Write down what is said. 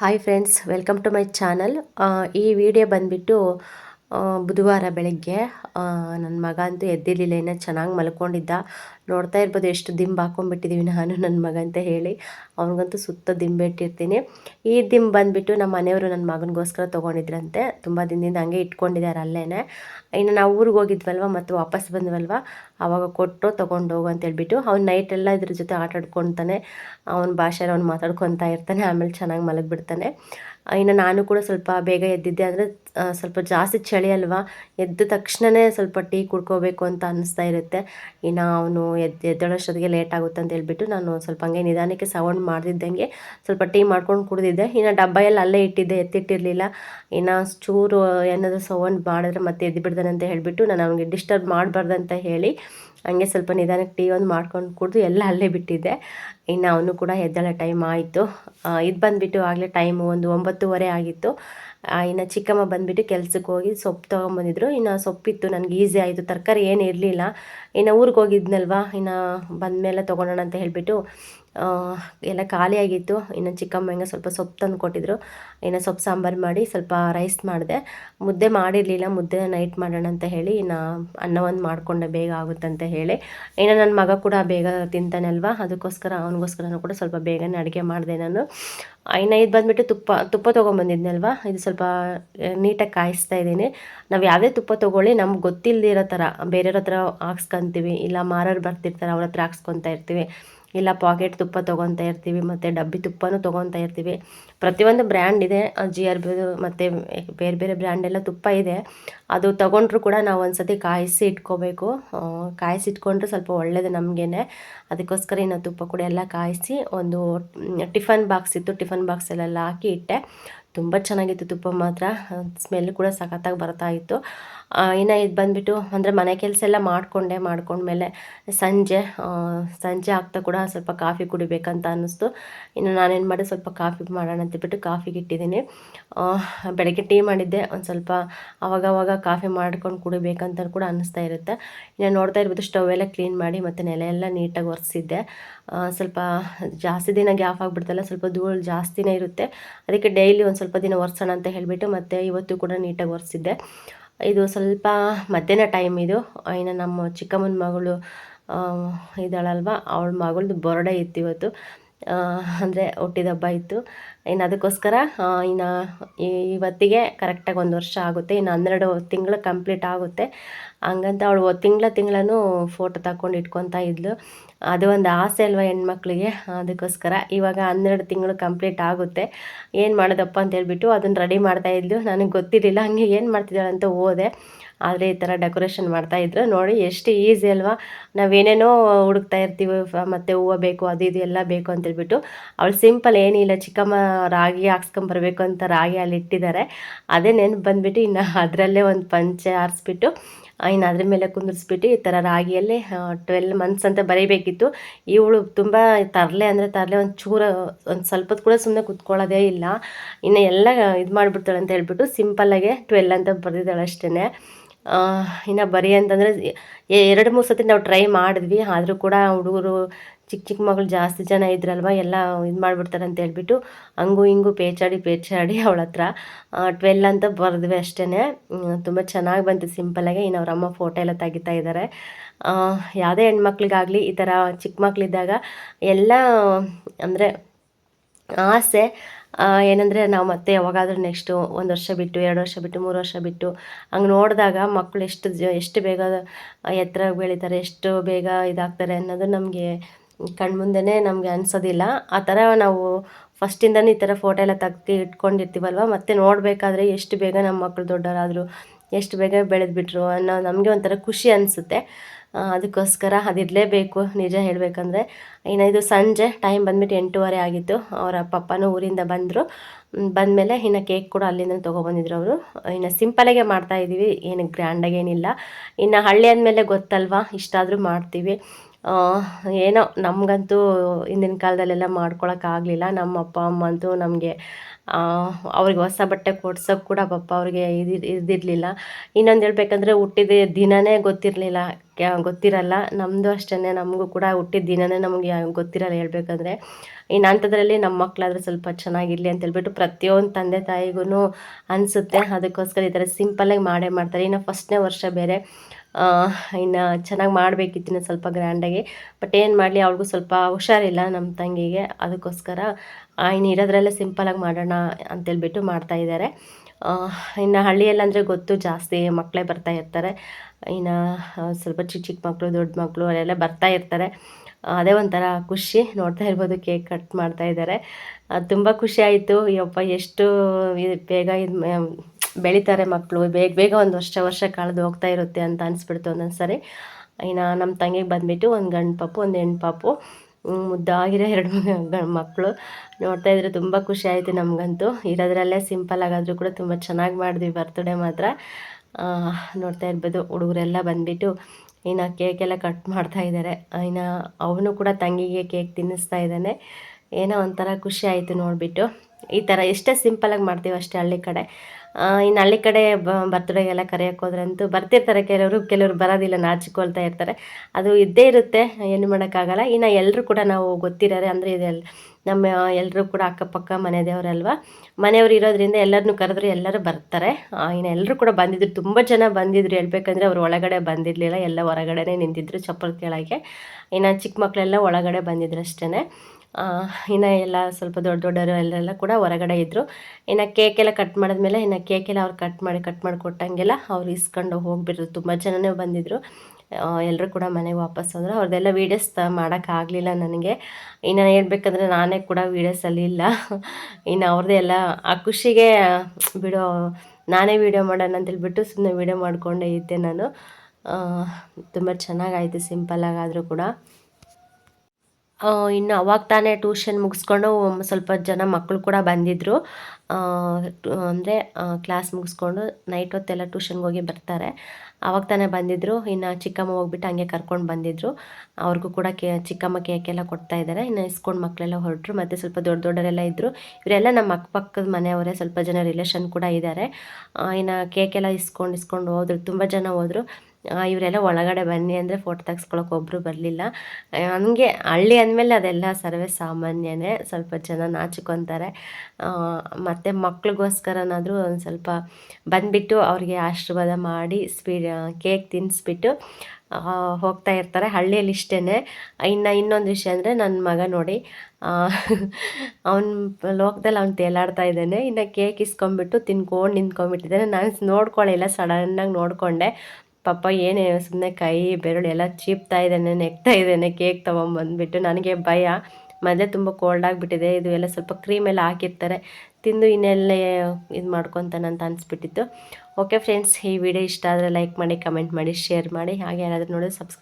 Hi friends welcome to my channel ಈ video ಬಂದುಬಿಟ್ಟು ಬುಧವಾರ ಬೆಳಗ್ಗೆ ನನ್ನ ಮಗ ಅಂತೂ ಎದ್ದಿರಲಿಲ್ಲ, ಇನ್ನೂ ಚೆನ್ನಾಗಿ ಮಲ್ಕೊಂಡಿದ್ದ. ನೋಡ್ತಾ ಇರ್ಬೋದು, ಎಷ್ಟು ದಿಂಬು ಹಾಕೊಂಡ್ಬಿಟ್ಟಿದ್ದೀವಿ ನಾನು ನನ್ನ ಮಗ ಅಂತ ಹೇಳಿ. ಅವ್ನಿಗಂತೂ ಸುತ್ತ ದಿಂಬೆ ಇಟ್ಟಿರ್ತೀನಿ. ಈ ದಿಂಬು ಬಂದುಬಿಟ್ಟು ನಮ್ಮ ಮನೆಯವರು ನನ್ನ ಮಗನಿಗೋಸ್ಕರ ತೊಗೊಂಡಿದ್ರಂತೆ. ತುಂಬ ದಿನದಿಂದ ಹಂಗೆ ಇಟ್ಕೊಂಡಿದ್ದಾರೆ ಅಲ್ಲೇ ಇನ್ನು ನಾವು ಊರಿಗೆ ಹೋಗಿದ್ವಲ್ವ ಮತ್ತು ವಾಪಸ್ ಬಂದ್ವಲ್ವ ಆವಾಗ ಕೊಟ್ಟು ತೊಗೊಂಡು ಹೋಗು ಅಂತ ಹೇಳ್ಬಿಟ್ಟು ಅವ್ನು ನೈಟೆಲ್ಲ ಇದ್ರ ಜೊತೆ ಆಟ ಆಡ್ಕೊತಾನೆ. ಅವ್ನ ಭಾಷೆಯಲ್ಲಿ ಅವ್ನು ಮಾತಾಡ್ಕೊತಾ ಇರ್ತಾನೆ, ಆಮೇಲೆ ಚೆನ್ನಾಗಿ ಮಲಗಿಬಿಡ್ತಾನೆ. ಇನ್ನು ನಾನು ಕೂಡ ಸ್ವಲ್ಪ ಬೇಗ ಎದ್ದಿದ್ದೆ ಅಂದರೆ ಸ್ವಲ್ಪ ಜಾಸ್ತಿ ಚಳಿ ಅಲ್ವಾ, ಎದ್ದ ತಕ್ಷಣವೇ ಸ್ವಲ್ಪ ಟೀ ಕುಡ್ಕೋಬೇಕು ಅಂತ ಅನ್ನಿಸ್ತಾ ಇರುತ್ತೆ. ಇನ್ನು ಅವನು ಎದ್ದು ಎದ್ದೇಳೋಷ್ಟೊತ್ತಿಗೆ ಲೇಟ್ ಆಗುತ್ತೆ ಅಂತ ಹೇಳ್ಬಿಟ್ಟು ನಾನು ಸ್ವಲ್ಪ ಹಂಗೆ ನಿಧಾನಕ್ಕೆ ಸೌಂಡ್ ಮಾಡ್ದಿದ್ದಂಗೆ ಸ್ವಲ್ಪ ಟೀ ಮಾಡ್ಕೊಂಡು ಕುಡಿದಿದ್ದೆ. ಇನ್ನು ಡಬ್ಬ ಎಲ್ಲ ಅಲ್ಲೇ ಇಟ್ಟಿದ್ದೆ, ಎತ್ತಿಟ್ಟಿರಲಿಲ್ಲ. ಇನ್ನು ಚೂರು ಏನಾದರೂ ಸೌಂಡ್ ಮಾಡಿದ್ರೆ ಮತ್ತೆ ಎದ್ದು ಬಿಡ್ತಾನೆ ಅಂತ ಹೇಳಿಬಿಟ್ಟು ನಾನು ಅವನಿಗೆ ಡಿಸ್ಟರ್ಬ್ ಮಾಡಬಾರ್ದಂತ ಹೇಳಿ ಹಂಗೆ ಸ್ವಲ್ಪ ನಿಧಾನಕ್ಕೆ ಟೀ ಒಂದು ಮಾಡ್ಕೊಂಡು ಕುಡಿದು ಎಲ್ಲ ಅಲ್ಲೇ ಬಿಟ್ಟಿದ್ದೆ. ಇನ್ನು ಅವನು ಕೂಡ ಎದ್ದಳ ಟೈಮ್ ಆಯಿತು. ಇದು ಬಂದುಬಿಟ್ಟು ಆಗಲೇ ಟೈಮು ಒಂದು ಒಂಬತ್ತುವರೆ ಆಗಿತ್ತು. ಇನ್ನು ಚಿಕ್ಕಮ್ಮ ಬಂದುಬಿಟ್ಟು ಕೆಲ್ಸಕ್ಕೆ ಹೋಗಿ ಸೊಪ್ಪು ತೊಗೊಂಬಂದಿದ್ರು. ಇನ್ನು ಸೊಪ್ಪಿತ್ತು, ನನಗೆ ಈಸಿ ಆಯಿತು. ತರಕಾರಿ ಏನು ಇರಲಿಲ್ಲ. ಇನ್ನು ಊರಿಗೆ ಹೋಗಿದ್ನಲ್ವಾ? ಇನ್ನು ಬಂದಮೇಲೆ ತೊಗೊಳೋಣ ಅಂತ ಹೇಳಿಬಿಟ್ಟು ಎಲ್ಲ ಖಾಲಿಯಾಗಿತ್ತು ಇನ್ನು ಚಿಕ್ಕಮ್ಮ ಸ್ವಲ್ಪ ಸೊಪ್ಪು ತಂದು ಕೊಟ್ಟಿದ್ರು, ಇನ್ನು ಸೊಪ್ಪು ಸಾಂಬಾರು ಮಾಡಿ ಸ್ವಲ್ಪ ರೈಸ್ ಮಾಡಿದೆ, ಮುದ್ದೆ ಮಾಡಿರಲಿಲ್ಲ ಮುದ್ದೆ ನೈಟ್ ಮಾಡೋಣ ಅಂತ ಹೇಳಿ ಇನ್ನು ಅನ್ನ ಒಂದು ಮಾಡಿಕೊಂಡೆ, ಬೇಗ ಆಗುತ್ತಂತ ಹೇಳಿ. ಇನ್ನು ನನ್ನ ಮಗ ಕೂಡ ಬೇಗ ತಿಂತಾನಲ್ವಾ ಅದಕ್ಕೋಸ್ಕರ ಅವನಿಗೋಸ್ಕರನೂ ಕೂಡ ಸ್ವಲ್ಪ ಬೇಗನೆ ಅಡುಗೆ ಮಾಡಿದೆ ನಾನು. ಇನ್ನು ಇದು ಬಂದುಬಿಟ್ಟು ತುಪ್ಪ ತುಪ್ಪ ತೊಗೊಂಬಂದಿದ್ನಲ್ವಾ ಇದು ಸ್ವಲ್ಪ ನೀಟಾಗಿ ಕಾಯಿಸ್ತಾ ಇದ್ದೀನಿ. ನಾವು ಯಾವುದೇ ತುಪ್ಪ ತೊಗೊಳ್ಳಿ, ನಮ್ಗೆ ಗೊತ್ತಿಲ್ಲದಿರೋ ಥರ ಬೇರೆಯವ್ರ ಹತ್ರ ಹಾಕ್ಸ್ಕೊಂತೀವಿ, ಇಲ್ಲ ಮಾರೋರು ಬರ್ತಿರ್ತಾರೆ, ಅವ್ರ ಹತ್ರ ಹಾಕ್ಸ್ಕೊತಾ ಇರ್ತೀವಿ. ಇಲ್ಲ ಪಾಕೆಟ್ ತುಪ್ಪ ತೊಗೊತಾ ಇರ್ತೀವಿ, ಮತ್ತು ಡಬ್ಬಿ ತುಪ್ಪನೂ ತೊಗೊತಾ ಇರ್ತೀವಿ. ಪ್ರತಿಯೊಂದು ಬ್ರ್ಯಾಂಡ್ ಇದೆ ಜಿ ಆರ್ ಬಿ ಮತ್ತು ಬೇರೆ ಬೇರೆ ಬ್ರ್ಯಾಂಡೆಲ್ಲ ತುಪ್ಪ ಇದೆ. ಅದು ತೊಗೊಂಡ್ರು ಕೂಡ ನಾವು ಒಂದು ಸತಿ ಕಾಯಿಸಿ ಇಟ್ಕೋಬೇಕು. ಕಾಯಿಸಿ ಇಟ್ಕೊಂಡ್ರೆ ಸ್ವಲ್ಪ ಒಳ್ಳೆಯದು ನಮಗೇನೆ. ಅದಕ್ಕೋಸ್ಕರ ಇನ್ನು ತುಪ್ಪ ಕೂಡ ಎಲ್ಲ ಕಾಯಿಸಿ ಒಂದು, ಟಿಫನ್ ಬಾಕ್ಸ್ ಇತ್ತು, ಟಿಫನ್ ಬಾಕ್ಸಲ್ಲೆಲ್ಲ ಹಾಕಿ ಇಟ್ಟೆ. ತುಂಬ ಚೆನ್ನಾಗಿತ್ತು ತುಪ್ಪ ಮಾತ್ರ. ಸ್ಮೆಲ್ ಕೂಡ ಸಖತ್ತಾಗಿ ಬರ್ತಾ ಇತ್ತು. ಇನ್ನು ಇದು ಬಂದುಬಿಟ್ಟು ಅಂದರೆ ಮನೆ ಕೆಲಸ ಎಲ್ಲ ಮಾಡಿಕೊಂಡೆ, ಮಾಡ್ಕೊಂಡ್ಮೇಲೆ ಸಂಜೆ ಸಂಜೆ ಆಗ್ತಾ ಕೂಡ ಸ್ವಲ್ಪ ಕಾಫಿ ಕುಡಿಬೇಕಂತ ಅನ್ನಿಸ್ತು. ಇನ್ನು ನಾನೇನು ಮಾಡಿ ಸ್ವಲ್ಪ ಕಾಫಿ ಮಾಡೋಣ ಅಂತಬಿಟ್ಟು ಕಾಫಿಗೆ ಇಟ್ಟಿದ್ದೀನಿ ಬೆಳಗ್ಗೆ ಟೀ ಮಾಡಿದ್ದೆ, ಒಂದು ಸ್ವಲ್ಪ ಅವಾಗವಾಗ ಕಾಫಿ ಮಾಡ್ಕೊಂಡು ಕುಡಿಬೇಕಂತ ಕೂಡ ಅನ್ನಿಸ್ತಾ ಇರುತ್ತೆ. ಇನ್ನು ನೋಡ್ತಾ ಇರ್ಬೋದು ಸ್ಟವ್ ಎಲ್ಲ ಕ್ಲೀನ್ ಮಾಡಿ ಮತ್ತು ನೆಲೆ ಎಲ್ಲ ನೀಟಾಗಿ ಒರೆಸಿದ್ದೆ. ಸ್ವಲ್ಪ ಜಾಸ್ತಿ ದಿನ ಗ್ಯಾಪ್ ಆಗಿಬಿಡ್ತಲ್ಲ, ಸ್ವಲ್ಪ ಧೂಳು ಜಾಸ್ತಿನೇ ಇರುತ್ತೆ. ಅದಕ್ಕೆ ಡೈಲಿ ಒಂದು ಸ್ವಲ್ಪ ದಿನ ಒರೆಸೋಣ ಅಂತ ಹೇಳಿಬಿಟ್ಟು ಮತ್ತು ಇವತ್ತು ಕೂಡ ನೀಟಾಗಿ ಒರೆಸಿದ್ದೆ. ಇದು ಸ್ವಲ್ಪ ಮಧ್ಯಾಹ್ನ ಟೈಮ್ ಇದು. ಇನ್ನು ನಮ್ಮ ಚಿಕ್ಕಮ್ಮನ ಮಗಳು ಇದ್ದಾಳಲ್ವ, ಅವಳ ಮಗಳದ್ದು ಬೊರಡೆ ಇತ್ತು ಇವತ್ತು. ಅಂದರೆ ಹುಟ್ಟಿದ ಹಬ್ಬ ಇತ್ತು. ಇನ್ನು ಅದಕ್ಕೋಸ್ಕರ ಇನ್ನು ಇವತ್ತಿಗೆ ಕರೆಕ್ಟಾಗಿ ಒಂದು ವರ್ಷ ಆಗುತ್ತೆ. ಇನ್ನು ಹನ್ನೆರಡು ತಿಂಗಳು ಕಂಪ್ಲೀಟ್ ಆಗುತ್ತೆ. ಹಂಗಂತ ಅವಳು ತಿಂಗಳ ತಿಂಗಳೂ ಫೋಟೋ ತಗೊಂಡು ಇಟ್ಕೊತಾ ಇದ್ಲು. ಅದು ಒಂದು ಆಸೆ ಅಲ್ವಾ ಹೆಣ್ಮಕ್ಳಿಗೆ? ಅದಕ್ಕೋಸ್ಕರ ಇವಾಗ ಹನ್ನೆರಡು ತಿಂಗಳು ಕಂಪ್ಲೀಟ್ ಆಗುತ್ತೆ. ಏನು ಮಾಡೋದಪ್ಪ ಅಂತ ಹೇಳ್ಬಿಟ್ಟು ಅದನ್ನು ರೆಡಿ ಮಾಡ್ತಾ ಇದ್ಲು. ನನಗೆ ಗೊತ್ತಿರಲಿಲ್ಲ, ಹಂಗೆ ಏನು ಮಾಡ್ತಿದ್ದಾಳೆ ಅಂತ ಹೋದೆ ಆದರೆ ಈ ಥರ ಡೆಕೋರೇಷನ್ ಮಾಡ್ತಾಯಿದ್ರು ನೋಡಿ, ಎಷ್ಟು ಈಸಿ ಅಲ್ವಾ? ನಾವೇನೇನೋ ಹುಡುಕ್ತಾ ಇರ್ತೀವಿ ಮತ್ತು ಹೂವು ಬೇಕು, ಅದು ಇದು ಎಲ್ಲ ಬೇಕು ಅಂತೇಳ್ಬಿಟ್ಟು ಅವಳು ಸಿಂಪಲ್ ಏನಿಲ್ಲ. ಚಿಕ್ಕಮ್ಮ ರಾಗಿ ಹಾಕ್ಸ್ಕೊಂಬರ್ಬೇಕು ಅಂತ ರಾಗಿ ಅಲ್ಲಿ ಇಟ್ಟಿದ್ದಾರೆ. ಅದೇ ನೆನಪು ಬಂದುಬಿಟ್ಟು ಇನ್ನು ಅದರಲ್ಲೇ ಒಂದು ಪಂಚೆ ಆರಿಸ್ಬಿಟ್ಟು ಇನ್ನು ಅದ್ರ ಮೇಲೆ ಕುಂದಿರ್ಸ್ಬಿಟ್ಟು ಈ ಥರ ರಾಗಿಯಲ್ಲಿ ಟ್ವೆಲ್ ಮಂತ್ಸ್ ಅಂತ ಬರೀಬೇಕಿತ್ತು. ಇವಳು ತುಂಬ ತರಲೆ ಅಂದರೆ ತರಲೆ ಒಂದು ಚೂರ, ಒಂದು ಸ್ವಲ್ಪದ ಕೂಡ ಸುಮ್ಮನೆ ಕುತ್ಕೊಳ್ಳೋದೇ ಇಲ್ಲ. ಇನ್ನು ಎಲ್ಲ ಇದು ಮಾಡಿಬಿಡ್ತಾಳೆ ಅಂತ ಹೇಳ್ಬಿಟ್ಟು ಸಿಂಪಲ್ಲಾಗೆ ಟ್ವೆಲ್ ಅಂತ ಬರೆದಿದ್ದಾಳೆ ಅಷ್ಟೇ ಇನ್ನು ಬರೀ ಅಂತಂದರೆ ಎರಡು ಮೂರು ಸತಿ ನಾವು ಟ್ರೈ ಮಾಡಿದ್ವಿ. ಆದರೂ ಕೂಡ ಹುಡುಗರು ಚಿಕ್ಕ ಚಿಕ್ಕ ಮಗಳು ಜಾಸ್ತಿ ಜನ ಇದ್ರಲ್ವ, ಎಲ್ಲ ಇದು ಮಾಡಿಬಿಡ್ತಾರೆ ಅಂತ ಹೇಳ್ಬಿಟ್ಟು ಹಂಗೂ ಹಿಂಗೂ ಪೇಚಾಡಿ ಪೇಚಾಡಿ ಅವಳ ಹತ್ರ. ಟ್ವೆಲ್ ಅಂತ ಬರೆದ್ವಿ ಅಷ್ಟೇ ತುಂಬ ಚೆನ್ನಾಗಿ ಬಂತು ಸಿಂಪಲಾಗಿ ಇನ್ನು ಅವರಮ್ಮ ಫೋಟೋ ಎಲ್ಲ ತೆಗಿತಾ ಇದ್ದಾರೆ ಯಾವುದೇ ಹೆಣ್ಮಕ್ಳಿಗಾಗಲಿ ಈ ಥರ ಚಿಕ್ಕ ಮಕ್ಕಳಿದ್ದಾಗ ಎಲ್ಲ, ಅಂದರೆ ಆಸೆ ಏನಂದರೆ ನಾವು ಮತ್ತೆ ಯಾವಾಗಾದ್ರೂ ನೆಕ್ಸ್ಟು ಒಂದು ವರ್ಷ ಬಿಟ್ಟು, ಎರಡು ವರ್ಷ ಬಿಟ್ಟು, ಮೂರು ವರ್ಷ ಬಿಟ್ಟು ಹಂಗೆ ನೋಡಿದಾಗ ಮಕ್ಕಳು ಎಷ್ಟು ಎಷ್ಟು ಬೇಗ ಎತ್ತರ ಬೆಳೀತಾರೆ, ಎಷ್ಟು ಬೇಗ ಇದಾಗ್ತಾರೆ ಅನ್ನೋದು ನಮಗೆ ಕಣ್ಮುಂದೆನೇ ನಮಗೆ ಅನಿಸೋದಿಲ್ಲ. ಆ ಥರ ನಾವು ಫಸ್ಟಿಂದನೇ ಈ ಥರ ಫೋಟೋ ಎಲ್ಲ ತೆಗ್ದು ಇಟ್ಕೊಂಡಿರ್ತೀವಲ್ವ? ಮತ್ತು ನೋಡಬೇಕಾದ್ರೆ ಎಷ್ಟು ಬೇಗ ನಮ್ಮ ಮಕ್ಕಳು ದೊಡ್ಡವರಾದರು, ಎಷ್ಟು ಬೇಗ ಬೆಳೆದ್ಬಿಟ್ರು ಅನ್ನೋ ನಮಗೆ ಒಂಥರ ಖುಷಿ ಅನಿಸುತ್ತೆ. ಅದಕ್ಕೋಸ್ಕರ ಅದಿರಲೇಬೇಕು. ನಿಜ ಹೇಳಬೇಕಂದ್ರೆ, ಇನ್ನು ಇದು ಸಂಜೆ ಟೈಮ್ ಬಂದ್ಬಿಟ್ಟು ಎಂಟೂವರೆ ಆಗಿತ್ತು. ಅವರ ಪಪ್ಪನೂ ಊರಿಂದ ಬಂದರು. ಬಂದಮೇಲೆ ಇನ್ನು ಕೇಕ್ ಕೂಡ ಅಲ್ಲಿಂದ ತೊಗೊಬಂದಿದ್ರು ಅವರು. ಇನ್ನು ಸಿಂಪಲಾಗೆ ಮಾಡ್ತಾಯಿದ್ದೀವಿ ಏನು ಗ್ರ್ಯಾಂಡಾಗೇನಿಲ್ಲ ಇನ್ನು ಹಳ್ಳಿ ಅಂದಮೇಲೆ ಗೊತ್ತಲ್ವಾ? ಇಷ್ಟಾದರೂ ಮಾಡ್ತೀವಿ. ಏನೋ ನಮಗಂತೂ ಹಿಂದಿನ ಕಾಲದಲ್ಲೆಲ್ಲ ಮಾಡ್ಕೊಳಕ್ಕಾಗಲಿಲ್ಲ ನಮ್ಮ ಅಪ್ಪ, ಅಮ್ಮ ಅಂತೂ ನಮಗೆ ಅವ್ರಿಗೆ ಹೊಸ ಬಟ್ಟೆ ಕೊಡ್ಸೋಕೆ ಕೂಡ ಪಾಪ ಅವ್ರಿಗೆ ಇದು ಇದ್ದಿರಲಿಲ್ಲ ಇನ್ನೊಂದು ಹೇಳ್ಬೇಕಂದ್ರೆ ಹುಟ್ಟಿದ ದಿನವೇ ಗೊತ್ತಿರಲಿಲ್ಲ. ಗೊತ್ತಿರಲ್ಲ. ನಮ್ಮದು ಅಷ್ಟೇ ನಮಗೂ ಕೂಡ ಹುಟ್ಟಿದ ದಿನವೇ ನಮಗೆ ಗೊತ್ತಿರಲ್ಲ ಹೇಳ್ಬೇಕಂದ್ರೆ. ಇನ್ನು ಅಂಥದ್ರಲ್ಲಿ ನಮ್ಮ ಮಕ್ಕಳಾದ್ರೆ ಸ್ವಲ್ಪ ಚೆನ್ನಾಗಿರಲಿ ಅಂತ ಹೇಳ್ಬಿಟ್ಟು ಪ್ರತಿಯೊಂದು ತಂದೆ ತಾಯಿಗೂ ಅನಿಸುತ್ತೆ. ಅದಕ್ಕೋಸ್ಕರ ಈ ಥರ ಸಿಂಪಲ್ಲಾಗಿ ಮಾಡೇ ಮಾಡ್ತಾರೆ. ಇನ್ನು ಫಸ್ಟ್ನೇ ವರ್ಷ ಬೇರೆ. ಇನ್ನು ಚೆನ್ನಾಗಿ ಮಾಡಬೇಕಿತ್ತು ಸ್ವಲ್ಪ ಗ್ರ್ಯಾಂಡಾಗಿ ಬಟ್ ಏನು ಮಾಡಲಿ, ಅವ್ಳಿಗೂ ಸ್ವಲ್ಪ ಹುಷಾರಿಲ್ಲ ನಮ್ಮ ತಂಗಿಗೆ. ಅದಕ್ಕೋಸ್ಕರ ಇನ್ನು ಇರೋದ್ರಲ್ಲೇ ಸಿಂಪಲಾಗಿ ಮಾಡೋಣ ಅಂತೇಳ್ಬಿಟ್ಟು ಮಾಡ್ತಾಯಿದ್ದಾರೆ ಇನ್ನು ಹಳ್ಳಿಯಲ್ಲಂದರೆ ಗೊತ್ತು ಜಾಸ್ತಿ ಮಕ್ಕಳೇ ಬರ್ತಾ ಇರ್ತಾರೆ. ಇನ್ನು ಸ್ವಲ್ಪ ಚಿಕ್ಕ ಚಿಕ್ಕ ಮಕ್ಕಳು ದೊಡ್ಡ ಮಕ್ಕಳು ಅವರೆಲ್ಲ ಬರ್ತಾ ಇರ್ತಾರೆ. ಅದೇ ಒಂಥರ ಖುಷಿ. ನೋಡ್ತಾ ಇರ್ಬೋದು ಕೇಕ್ ಕಟ್ ಮಾಡ್ತಾ ಇದ್ದಾರೆ ತುಂಬ ಖುಷಿ ಆಯಿತು. ಯಪ್ಪ, ಎಷ್ಟು ಬೇಗ ಇದು ಬೆಳೀತಾರೆ ಮಕ್ಕಳು ಬೇಗ ಬೇಗ ಒಂದು ವರ್ಷ ವರ್ಷ ಕಳೆದು ಹೋಗ್ತಾ ಇರುತ್ತೆ ಅಂತ ಅನಿಸ್ಬಿಡ್ತು ಒಂದೊಂದು ಸರಿ. ಇನ್ನು ನಮ್ಮ ತಂಗಿಗೆ ಬಂದುಬಿಟ್ಟು ಒಂದು ಗಂಡು ಪಾಪು, ಒಂದು ಹೆಣ್ಣು ಪಾಪು ಮುದ್ದಾಗಿರೋ ಎರಡು ಮಕ್ಕಳು ನೋಡ್ತಾ ಇದ್ರೆ ತುಂಬ ಖುಷಿ ಆಯಿತು ನಮಗಂತೂ. ಇರೋದ್ರಲ್ಲೇ ಸಿಂಪಲ್ ಆಗಾದರೂ ಕೂಡ ತುಂಬ ಚೆನ್ನಾಗಿ ಮಾಡಿದ್ವಿ ಬರ್ತ್ಡೇ ಮಾತ್ರ. ನೋಡ್ತಾ ಇರ್ಬೋದು ಹುಡುಗರೆಲ್ಲ ಬಂದುಬಿಟ್ಟು ಇನ್ನು ಕೇಕೆಲ್ಲ ಕಟ್ ಮಾಡ್ತಾ ಇದ್ದಾರೆ ಇನ್ನು ಅವನು ಕೂಡ ತಂಗಿಗೆ ಕೇಕ್ ತಿನ್ನಿಸ್ತಾ ಇದ್ದಾನೆ. ಏನೋ ಒಂಥರ ಖುಷಿ ಆಯಿತು ನೋಡಿಬಿಟ್ಟು. ಈ ಥರ ಎಷ್ಟೇ ಸಿಂಪಲಾಗಿ ಮಾಡ್ತೀವಿ ಅಷ್ಟೇ ಹಳ್ಳಿ ಕಡೆ. ಇನ್ನು ಹಳ್ಳಿ ಕಡೆ ಬರ್ತ್ಡೇಗೆಲ್ಲ ಕರೆಯೋಕೆ ಹೋದ್ರಂತೂ ಬರ್ತಿರ್ತಾರೆ ಕೆಲವರು ಕೆಲವರು ಬರೋದಿಲ್ಲ ನಾಚಿಕೊಳ್ತಾ ಇರ್ತಾರೆ. ಅದು ಇದ್ದೇ ಇರುತ್ತೆ, ಏನು ಮಾಡೋಕ್ಕಾಗಲ್ಲ. ಇನ್ನು ಎಲ್ಲರೂ ಕೂಡ ನಾವು ಗೊತ್ತಿರೋರೆ, ಅಂದರೆ ಇದೆಲ್ಲ ನಮ್ಮ ಎಲ್ಲರೂ ಕೂಡ ಅಕ್ಕಪಕ್ಕ, ಮನೆ ಮನೆಯವರು ಇರೋದ್ರಿಂದ ಎಲ್ಲರನ್ನೂ ಕರೆದ್ರೆ ಎಲ್ಲರೂ ಬರ್ತಾರೆ. ಇನ್ನು ಎಲ್ಲರೂ ಕೂಡ ಬಂದಿದ್ರು, ತುಂಬ ಜನ ಬಂದಿದ್ರು. ಹೇಳ್ಬೇಕಂದ್ರೆ ಅವ್ರು ಒಳಗಡೆ ಬಂದಿರಲಿಲ್ಲ, ಎಲ್ಲ ಹೊರಗಡೆನೇ ನಿಂತಿದ್ರು, ಚಪ್ಪಲ್ ಕೆಳಗೆ. ಇನ್ನು ಚಿಕ್ಕ ಮಕ್ಕಳೆಲ್ಲ ಒಳಗಡೆ ಬಂದಿದ್ರು ಅಷ್ಟೇ ಇನ್ನು ಎಲ್ಲ ಸ್ವಲ್ಪ ದೊಡ್ಡ ದೊಡ್ಡವರು ಎಲ್ಲರೆಲ್ಲ ಕೂಡ ಹೊರಗಡೆ ಇದ್ದರು ಇನ್ನು ಕೇಕೆಲ್ಲ ಕಟ್ ಮಾಡಿದ್ಮೇಲೆ ಇನ್ನು ಕೇಕೆಲ್ಲ ಅವ್ರು ಕಟ್ ಮಾಡಿ ಕಟ್ ಮಾಡಿ ಕೊಟ್ಟಂಗೆಲ್ಲ ಅವ್ರು ಇಸ್ಕೊಂಡು ಹೋಗಿಬಿಟ್ರು. ತುಂಬ ಜನನೇ ಬಂದಿದ್ದರು ಎಲ್ಲರೂ ಕೂಡ ಮನೆಗೆ ವಾಪಸ್ ಹೋದ್ರು. ಅವ್ರದ್ದೆಲ್ಲ ವೀಡಿಯೋಸ್ ತ ಮಾಡೋಕ್ಕಾಗಲಿಲ್ಲ ನನಗೆ. ಇನ್ನು ಹೇಳ್ಬೇಕಂದ್ರೆ ನಾನೇ ಕೂಡ ವೀಡಿಯೋಸಲ್ಲಿ ಇಲ್ಲ. ಇನ್ನು ಅವ್ರದ್ದೇ ಎಲ್ಲ, ಆ ಖುಷಿಗೆ, ಬಿಡೋ, ನಾನೇ ವೀಡಿಯೋ ಮಾಡೋಣ ಅಂತೇಳ್ಬಿಟ್ಟು ಸುಮ್ಮನೆ ವೀಡಿಯೋ ಮಾಡಿಕೊಂಡೇ ಇದ್ದೆ ನಾನು. ತುಂಬ ಚೆನ್ನಾಗಾಯಿತು ಸಿಂಪಲ್ಲಾಗಾದರೂ ಕೂಡ. ಇನ್ನು ಅವಾಗ ತಾನೇ ಟ್ಯೂಷನ್ ಮುಗಿಸ್ಕೊಂಡು ಸ್ವಲ್ಪ ಜನ ಮಕ್ಕಳು ಕೂಡ ಬಂದಿದ್ದರು ಅಂದರೆ ಕ್ಲಾಸ್ ಮುಗಿಸ್ಕೊಂಡು ನೈಟ್ ಹೊತ್ತೆಲ್ಲ ಟ್ಯೂಷನ್ಗೆ ಹೋಗಿ ಬರ್ತಾರೆ. ಅವಾಗ ತಾನೇ ಬಂದಿದ್ದರು ಇನ್ನು ಚಿಕ್ಕಮ್ಮ ಹೋಗ್ಬಿಟ್ಟು ಹಂಗೆ ಕರ್ಕೊಂಡು ಬಂದಿದ್ದರು ಅವ್ರಿಗೂ ಕೂಡ ಕೇ, ಚಿಕ್ಕಮ್ಮ ಕೇಕೆಲ್ಲ ಕೊಡ್ತಾ ಇದ್ದಾರೆ ಇನ್ನು ಇಸ್ಕೊಂಡು ಮಕ್ಕಳೆಲ್ಲ ಹೊರಟರು. ಮತ್ತು ಸ್ವಲ್ಪ ದೊಡ್ಡ ದೊಡ್ಡವರೆಲ್ಲ ಇದ್ದರು ಇವರೆಲ್ಲ ನಮ್ಮ ಅಕ್ಕಪಕ್ಕದ ಮನೆಯವರೇ. ಸ್ವಲ್ಪ ಜನ ರಿಲೇಷನ್ ಕೂಡ ಇದ್ದಾರೆ ಇನ್ನು ಕೇಕೆಲ್ಲ ಇಸ್ಕೊಂಡು ಇಸ್ಕೊಂಡು ಹೋದ್ರು. ತುಂಬ ಜನ ಹೋದರು. ಇವರೆಲ್ಲ ಒಳಗಡೆ ಬನ್ನಿ ಅಂದರೆ ಫೋಟೋ ತೆಗ್ಸ್ಕೊಳಕ್ಕೆ ಒಬ್ಬರು ಬರಲಿಲ್ಲ. ಹಂಗೆ ಹಳ್ಳಿ ಅಂದಮೇಲೆ ಅದೆಲ್ಲ ಸರ್ವೇ ಸಾಮಾನ್ಯನೇ. ಸ್ವಲ್ಪ ಜನ ನಾಚಿಕೊತಾರೆ. ಮತ್ತು ಮಕ್ಳಿಗೋಸ್ಕರನಾದರೂ ಒಂದು ಸ್ವಲ್ಪ ಬಂದುಬಿಟ್ಟು ಅವ್ರಿಗೆ ಆಶೀರ್ವಾದ ಮಾಡಿ ಸ್ವೀಟ್ ಕೇಕ್ ತಿನ್ನಿಸ್ಬಿಟ್ಟು ಹೋಗ್ತಾ ಇರ್ತಾರೆ. ಹಳ್ಳಿಯಲ್ಲಿ ಇಷ್ಟೇ ಇನ್ನು ಇನ್ನೊಂದು ವಿಷಯ ಅಂದರೆ ನನ್ನ ಮಗ ನೋಡಿ ಅವನ ಲೋಕದಲ್ಲಿ ಅವ್ನು ತೇಲಾಡ್ತಾ ಇದ್ದಾನೆ. ಇನ್ನು ಕೇಕ್ ಇಸ್ಕೊಂಬಿಟ್ಟು ತಿನ್ಕೊಂಡು ನಿಂತ್ಕೊಂಡ್ಬಿಟ್ಟಿದ್ದಾನೆ. ನಾನು ನೋಡ್ಕೊಳ್ಳಿಲ್ಲ ಸಡನ್ನಾಗಿ ನೋಡಿಕೊಂಡೆ. ಪಾಪ ಏನೇ ಸುಮ್ಮನೆ ಕೈ, ಬೆರಳು ಎಲ್ಲ ಚೀಪ್ತಾ ಇದ್ದಾನೆ, ನೆಕ್ತಾ ಇದ್ದಾನೆ, ಕೇಕ್ ತೊಗೊಂಬಂದ್ಬಿಟ್ಟು. ನನಗೆ ಭಯ. ಮೊದಲೇ ತುಂಬ ಕೋಲ್ಡ್ ಆಗಿಬಿಟ್ಟಿದೆ. ಇದು ಎಲ್ಲ ಸ್ವಲ್ಪ ಕ್ರೀಮ್ ಎಲ್ಲ ಹಾಕಿರ್ತಾರೆ. ತಿಂದು ಇನ್ನೆಲ್ಲೇ ಇದು ಮಾಡ್ಕೊತಾನಂತ ಅನಿಸ್ಬಿಟ್ಟಿತ್ತು. ಓಕೆ ಫ್ರೆಂಡ್ಸ್ ಈ ವಿಡಿಯೋ ಇಷ್ಟ ಆದರೆ ಲೈಕ್ ಮಾಡಿ ಕಮೆಂಟ್ ಮಾಡಿ ಶೇರ್ ಮಾಡಿ. ಹಾಗೆ ಯಾರಾದರೂ ನೋಡಿದ್ರೆ ಸಬ್ಸ್ಕ್ರೈಬ್